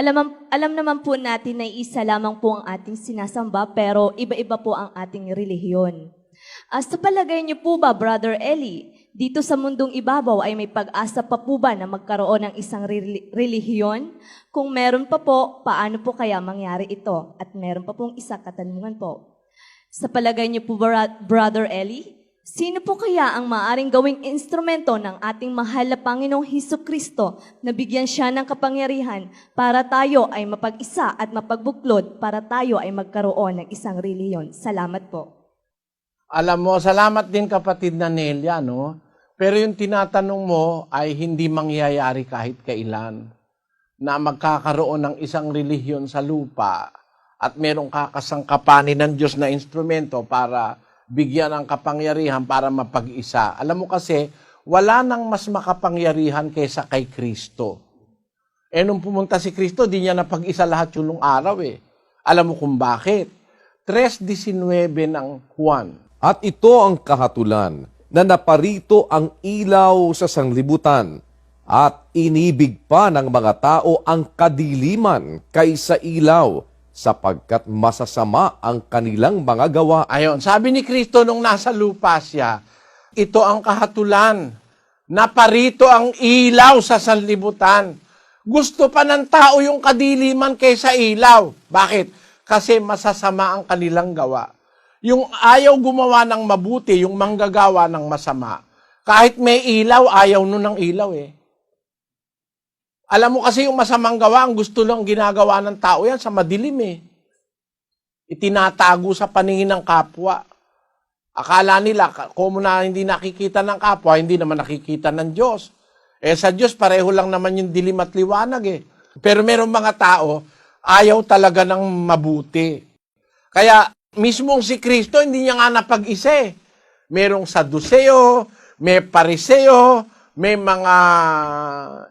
Alam, alam naman po natin na isa lamang po ang ating sinasamba pero iba-iba po ang ating relihiyon. As sa palagay niyo po ba, Brother Eli, dito sa mundong ibabaw ay may pag-asa pa po ba na magkaroon ng isang reli- relihiyon? Kung meron pa po, paano po kaya mangyari ito? At meron pa pong isa katanungan po. Sa palagay niyo po, Brother Eli, sino po kaya ang maaring gawing instrumento ng ating mahal na Panginoong Hesus Kristo na bigyan siya ng kapangyarihan para tayo ay mapag-isa at mapagbuklod para tayo ay magkaroon ng isang reliyon? Salamat po. Alam mo, salamat din kapatid na Nelia, no? Pero yung tinatanong mo ay hindi mangyayari kahit kailan na magkakaroon ng isang relihiyon sa lupa at merong kakasangkapanin ng Diyos na instrumento para bigyan ng kapangyarihan para mapag-isa. Alam mo kasi, wala nang mas makapangyarihan kaysa kay Kristo. Eh nung pumunta si Kristo, di niya napag-isa lahat yung nung araw eh. Alam mo kung bakit? 3.19 ng Juan. At ito ang kahatulan na naparito ang ilaw sa sanglibutan at inibig pa ng mga tao ang kadiliman kaysa ilaw sapagkat masasama ang kanilang mga gawa. Ayon, sabi ni Kristo nung nasa lupa siya, ito ang kahatulan. Naparito ang ilaw sa sanlibutan. Gusto pa ng tao yung kadiliman kaysa ilaw. Bakit? Kasi masasama ang kanilang gawa. Yung ayaw gumawa ng mabuti, yung manggagawa ng masama. Kahit may ilaw, ayaw nun ng ilaw eh. Alam mo kasi yung masamang gawa, ang gusto lang ginagawa ng tao yan sa madilim eh. Itinatago sa paningin ng kapwa. Akala nila, kung na hindi nakikita ng kapwa, hindi naman nakikita ng Diyos. Eh sa Diyos, pareho lang naman yung dilim at liwanag eh. Pero meron mga tao, ayaw talaga ng mabuti. Kaya mismong si Kristo, hindi niya nga napag-isa. Merong Saduseo, may Pariseo, may mga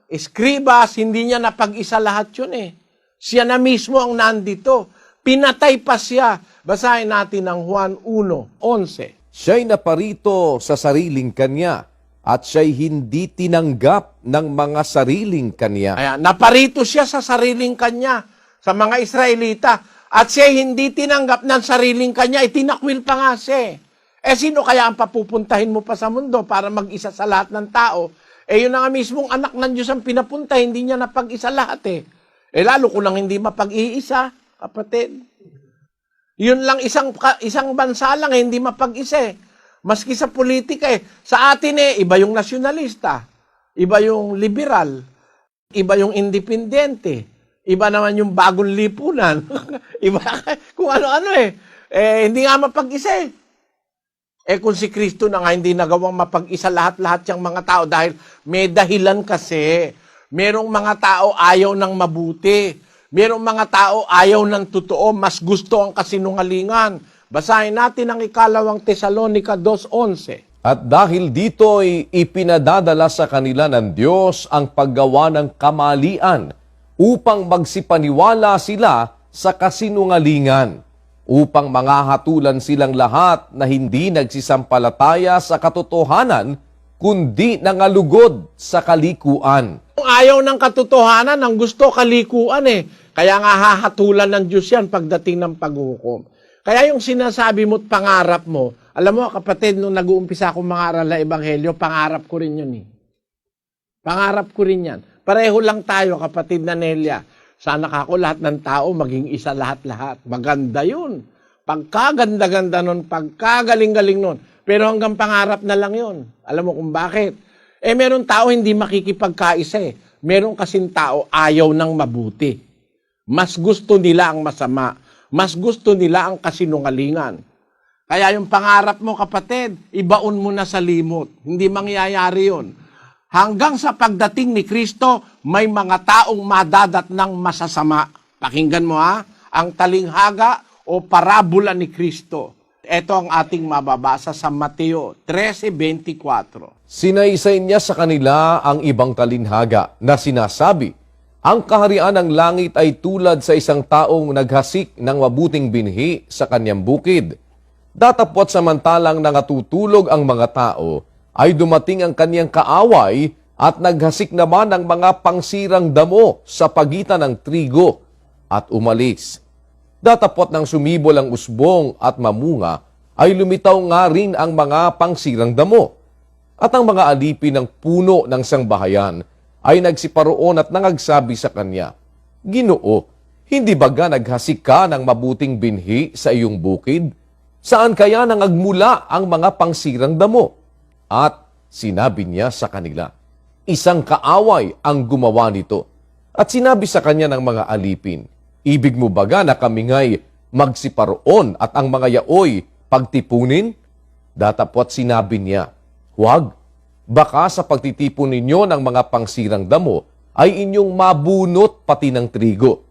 eskribas, hindi niya napag-isa lahat yun eh. Siya na mismo ang nandito. Pinatay pa siya. Basahin natin ang Juan 1.11. Siya'y naparito sa sariling kanya at siya'y hindi tinanggap ng mga sariling kanya. Ayan, naparito siya sa sariling kanya, sa mga Israelita. At siya hindi tinanggap ng sariling kanya, itinakwil pa nga siya. Eh sino kaya ang papupuntahin mo pa sa mundo para mag-isa sa lahat ng tao? Eh yun na mismong anak ng Diyos ang pinapunta, hindi niya napag-isa lahat eh. Eh lalo kung lang hindi mapag-iisa, kapatid. Yun lang isang isang bansa lang eh, hindi mapag-isa eh. Maski sa politika eh. Sa atin eh, iba yung nasyonalista, iba yung liberal, iba yung independente, iba naman yung bagong lipunan. iba kung ano-ano eh. Eh, hindi nga mapag-isa eh. Eh kung si Kristo na nga hindi nagawang mapag-isa lahat-lahat yung mga tao dahil may dahilan kasi. Merong mga tao ayaw ng mabuti. Merong mga tao ayaw ng totoo, mas gusto ang kasinungalingan. Basahin natin ang ikalawang Tesalonika 2.11. At dahil dito'y ipinadadala sa kanila ng Diyos ang paggawa ng kamalian upang magsipaniwala sila sa kasinungalingan, upang mangahatulan silang lahat na hindi nagsisampalataya sa katotohanan, kundi nangalugod sa kalikuan. Ayaw ng katotohanan, ang gusto kalikuan eh. Kaya nga hahatulan ng Diyos yan pagdating ng paghukom. Kaya yung sinasabi mo at pangarap mo, alam mo kapatid, nung nag-uumpisa akong mangaral na ebanghelyo, pangarap ko rin yun eh. Pangarap ko rin yan. Pareho lang tayo, kapatid na Nelia. Sana kako lahat ng tao maging isa lahat-lahat. Maganda yun. Pagkaganda-ganda nun, pagkagaling-galing nun. Pero hanggang pangarap na lang yun. Alam mo kung bakit? Eh meron tao hindi makikipagkaisa eh. Meron kasing tao ayaw ng mabuti. Mas gusto nila ang masama. Mas gusto nila ang kasinungalingan. Kaya yung pangarap mo, kapatid, ibaon mo na sa limot. Hindi mangyayari yon. Hanggang sa pagdating ni Kristo, may mga taong madadat ng masasama. Pakinggan mo ha, ang talinghaga o parabola ni Kristo. Ito ang ating mababasa sa Mateo 13.24. Sinaysay niya sa kanila ang ibang talinhaga na sinasabi, ang kaharian ng langit ay tulad sa isang taong naghasik ng mabuting binhi sa kanyang bukid. Datapot samantalang nangatutulog ang mga tao, ay dumating ang kanyang kaaway at naghasik naman ng mga pangsirang damo sa pagitan ng trigo at umalis. Datapot ng sumibol ang usbong at mamunga, ay lumitaw nga rin ang mga pangsirang damo. At ang mga alipin ng puno ng sangbahayan ay nagsiparoon at nangagsabi sa kanya, Ginoo, hindi baga naghasik ka ng mabuting binhi sa iyong bukid? Saan kaya nangagmula ang mga pangsirang damo? At sinabi niya sa kanila, Isang kaaway ang gumawa nito. At sinabi sa kanya ng mga alipin, Ibig mo baga na kami nga'y magsiparoon at ang mga yaoy pagtipunin? Datapot sinabi niya, Huwag, baka sa pagtitipon ninyo ng mga pangsirang damo ay inyong mabunot pati ng trigo.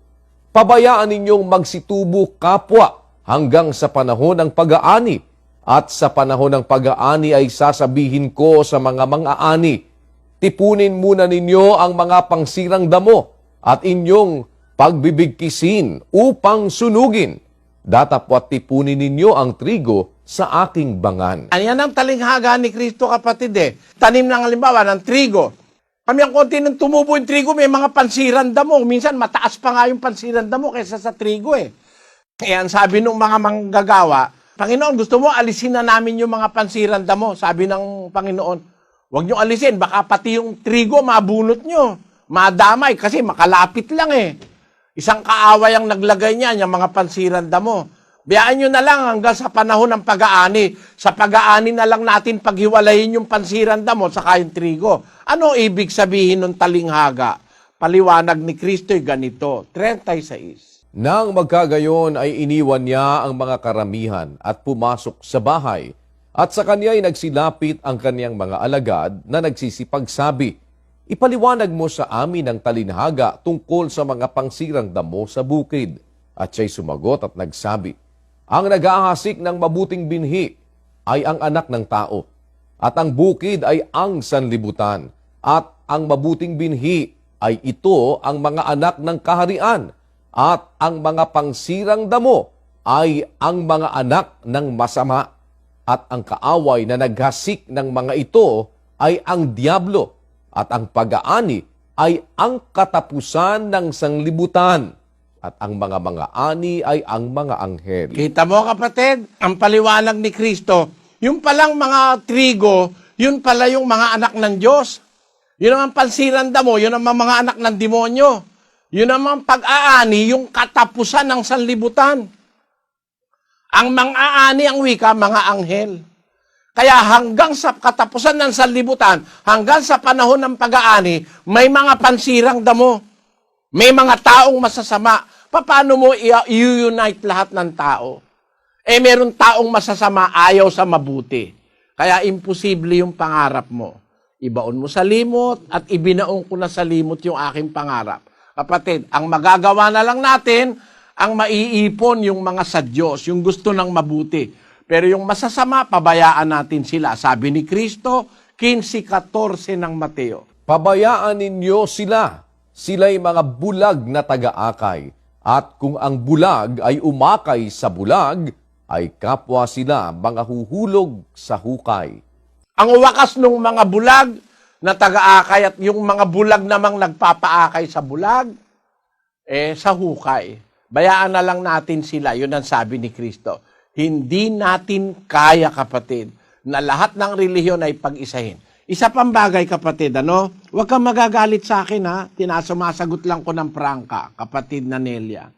Pabayaan ninyong magsitubo kapwa hanggang sa panahon ng pag-aani. At sa panahon ng pag-aani ay sasabihin ko sa mga mang-aani, tipunin muna ninyo ang mga pangsirang damo at inyong pagbibigkisin upang sunugin. Datapwat tipunin ninyo ang trigo sa aking bangan. Ayan ang talinghaga ni Kristo kapatid eh. Tanim ng halimbawa ng trigo. Kami ang konti nang tumubo yung trigo, may mga pansiran damo. Minsan mataas pa nga yung pansiran damo kaysa sa trigo eh. Kaya sabi ng mga manggagawa, Panginoon, gusto mo alisin na namin yung mga pansiran damo. Sabi ng Panginoon, huwag nyo alisin, baka pati yung trigo mabunot nyo. Madamay kasi makalapit lang eh. Isang kaaway ang naglagay niya, yung mga pansiran damo. Biyaan nyo na lang hanggang sa panahon ng pag-aani. Sa pag-aani na lang natin paghiwalayin yung pansiran damo sa yung trigo. Ano ibig sabihin ng talinghaga? Paliwanag ni Kristo'y ganito, 36. Nang magkagayon ay iniwan niya ang mga karamihan at pumasok sa bahay. At sa kanya ay nagsilapit ang kanyang mga alagad na nagsisipagsabi, Ipaliwanag mo sa amin ang talinhaga tungkol sa mga pangsirang damo sa bukid. At siya'y sumagot at nagsabi, Ang nag-aahasik ng mabuting binhi ay ang anak ng tao, at ang bukid ay ang sanlibutan, at ang mabuting binhi ay ito ang mga anak ng kaharian, at ang mga pangsirang damo ay ang mga anak ng masama, at ang kaaway na naghasik ng mga ito ay ang diablo, at ang pag-aani ay ang katapusan ng sanglibutan, at ang mga mga ani ay ang mga anghel. Kita mo kapatid, ang paliwanag ni Kristo, yung palang mga trigo, yun pala yung mga anak ng Diyos. Yun ang pansiran damo, yun ang mga anak ng demonyo. Yun naman pag-aani, yung katapusan ng sanlibutan. Ang mang-aani ang wika, mga anghel. Kaya hanggang sa katapusan ng sanlibutan, hanggang sa panahon ng pag-aani, may mga pansirang damo. May mga taong masasama. Paano mo i-unite lahat ng tao? Eh, meron taong masasama, ayaw sa mabuti. Kaya imposible yung pangarap mo. Ibaon mo sa limot at ibinaon ko na sa limot yung aking pangarap. Kapatid, ang magagawa na lang natin, ang maiipon yung mga sa Diyos, yung gusto ng mabuti. Pero yung masasama, pabayaan natin sila. Sabi ni Kristo, 15.14 ng Mateo. Pabayaan ninyo sila. Sila'y mga bulag na taga-akay. At kung ang bulag ay umakay sa bulag, ay kapwa sila mga huhulog sa hukay. Ang wakas ng mga bulag na taga-akay at yung mga bulag namang nagpapaakay sa bulag, eh, sa hukay. Bayaan na lang natin sila. Yun ang sabi ni Kristo. Hindi natin kaya, kapatid, na lahat ng relihiyon ay pag-isahin. Isa pang bagay, kapatid, ano? Huwag kang magagalit sa akin, ha? Tinasumasagot lang ko ng prangka, kapatid na Nelia.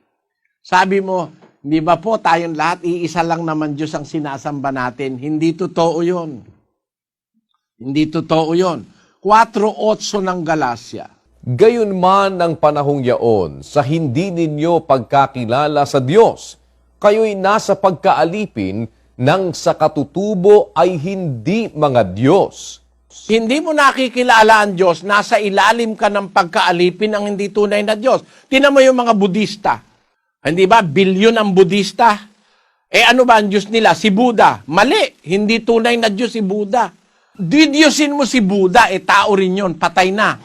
Sabi mo, di ba po tayong lahat, iisa lang naman Diyos ang sinasamba natin. Hindi totoo yun. Hindi totoo yun. 4.8 ng Galasya. Gayon man ang panahong yaon, sa hindi ninyo pagkakilala sa Diyos, kayo'y nasa pagkaalipin ng sa katutubo ay hindi mga Diyos. Hindi mo nakikilala ang Diyos, nasa ilalim ka ng pagkaalipin ng hindi tunay na Diyos. Tinan mo yung mga Budista. Hindi ba? Bilyon ang Budista. Eh ano ba ang Diyos nila? Si Buddha. Mali. Hindi tunay na Diyos si Buddha. Didyosin mo si Buddha, eh tao rin yun. Patay na.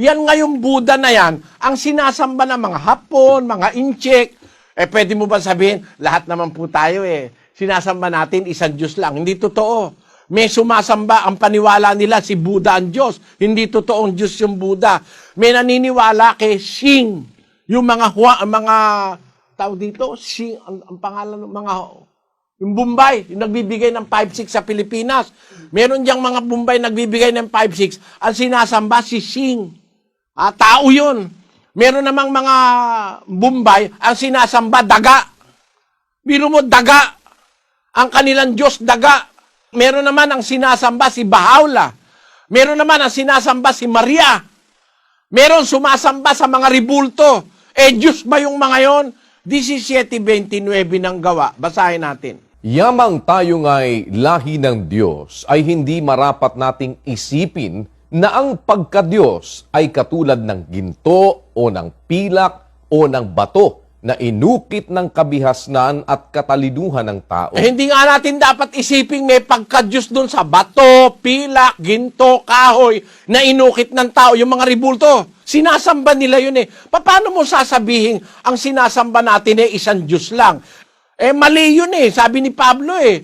Yan ngayong Buddha na yan, ang sinasamba ng mga Hapon, mga Inchik. Eh pwede mo ba sabihin, lahat naman po tayo eh, sinasamba natin isang Diyos lang. Hindi totoo. may sumasamba, ang paniwala nila si Buddha ang Diyos. Hindi totoong Diyos yung Buddha. May naniniwala kay Xing. Yung mga, hua, mga tawag dito, Xing, ang, ang pangalan ng mga, yung Bombay, yung nagbibigay ng 5-6 sa Pilipinas. Meron diyang mga Bombay nagbibigay ng 5-6. Ang sinasamba si Xing. Ah, tao yun. Meron namang mga Bombay, ang sinasamba daga. Biro mo, daga. Ang kanilang Diyos, daga. Meron naman ang sinasamba si Bahaula. Meron naman ang sinasamba si Maria. Meron sumasamba sa mga ribulto. Eh, Diyos ba yung mga yon? 17.29 ng gawa. Basahin natin. Yamang tayo nga'y lahi ng Diyos ay hindi marapat nating isipin na ang pagka-Diyos ay katulad ng ginto o ng pilak o ng bato na inukit ng kabihasnan at katalinuhan ng tao. Eh, hindi nga natin dapat isiping may pagka-Diyos doon sa bato, pilak, ginto, kahoy na inukit ng tao, yung mga ribulto. Sinasamba nila yun eh. Paano mo sasabihin ang sinasamba natin eh isang Diyos lang? Eh mali yun eh, sabi ni Pablo eh.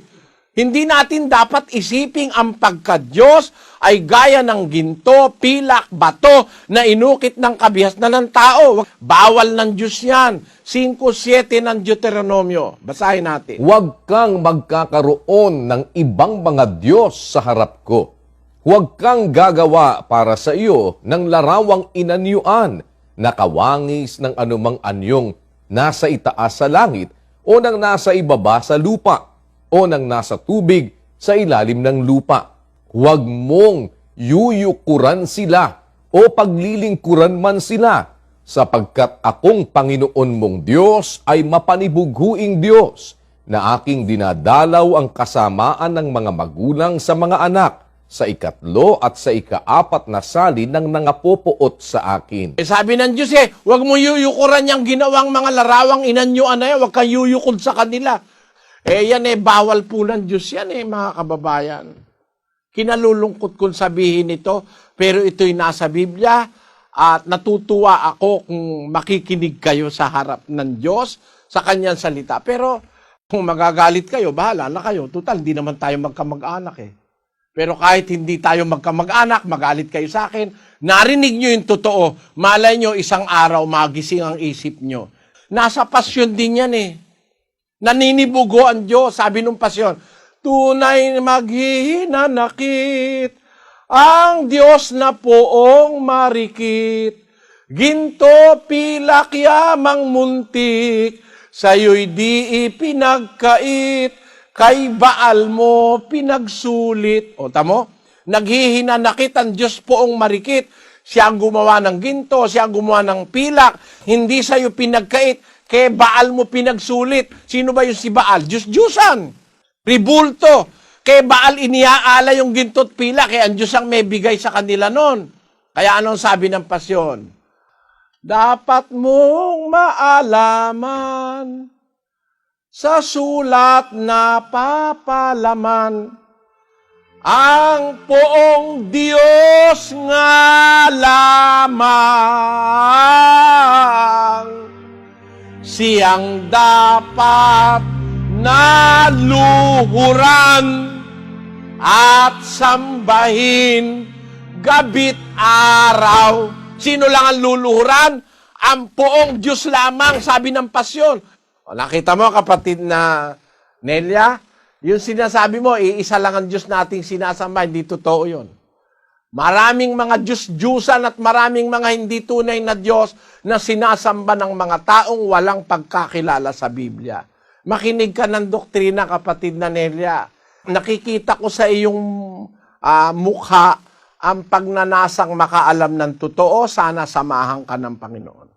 Hindi natin dapat isiping ang pagka-Diyos ay gaya ng ginto, pilak, bato na inukit ng kabihas na ng tao. Bawal ng Diyos yan. 5.7 ng Deuteronomio. Basahin natin. Huwag kang magkakaroon ng ibang mga Diyos sa harap ko. Huwag kang gagawa para sa iyo ng larawang inanyuan na kawangis ng anumang anyong nasa itaas sa langit o ng nasa ibaba sa lupa o ng nasa tubig sa ilalim ng lupa. Huwag mong yuyukuran sila o paglilingkuran man sila sapagkat akong Panginoon mong Diyos ay mapanibughuing Diyos na aking dinadalaw ang kasamaan ng mga magulang sa mga anak sa ikatlo at sa ikaapat na sali ng nangapopoot sa akin. Eh, sabi ng Diyos eh, huwag mo yuyukuran yung ginawang mga larawang inanyuan na yan. Huwag kang yuyukod sa kanila. Eh, yan eh, bawal po ng Diyos yan eh, mga kababayan. Kinalulungkot kong sabihin ito, pero ito'y nasa Biblia at natutuwa ako kung makikinig kayo sa harap ng Diyos sa kanyang salita. Pero kung magagalit kayo, bahala na kayo. Total, hindi naman tayo magkamag-anak eh. Pero kahit hindi tayo magkamag-anak, magalit kayo sa akin, narinig nyo yung totoo, malay nyo isang araw magising ang isip nyo. Nasa pasyon din yan eh. Naninibugo ang Diyos, sabi nung pasyon, tunay maghihinanakit ang Diyos na poong marikit. Ginto pilak yamang muntik, sa'yo'y di ipinagkait kay Baal mo pinagsulit. O tamo, naghihinanakit ang Diyos poong marikit. Siya ang gumawa ng ginto, siya ang gumawa ng pilak. Hindi sa'yo pinagkait, kay Baal mo pinagsulit. Sino ba yung si Baal? Diyos-Diyusan. Ribulto. Kay Baal iniaala yung ginto at pilak, kaya ang Diyos ang may bigay sa kanila noon. Kaya anong sabi ng pasyon? Dapat mong maalaman sa sulat na papalaman ang poong Diyos nga lamang siyang dapat na luhuran at sambahin gabit araw. Sino lang ang luluhuran? Ang poong Diyos lamang, sabi ng pasyon. O, nakita mo kapatid na Nelia, yung sinasabi mo, iisa lang ang Diyos nating sinasamba, hindi totoo yun. Maraming mga Diyos-Diyusan at maraming mga hindi tunay na Diyos na sinasamba ng mga taong walang pagkakilala sa Biblia. Makinig ka ng doktrina, kapatid na Nelia. Nakikita ko sa iyong ah, mukha ang pagnanasang makaalam ng totoo, sana samahan ka ng Panginoon.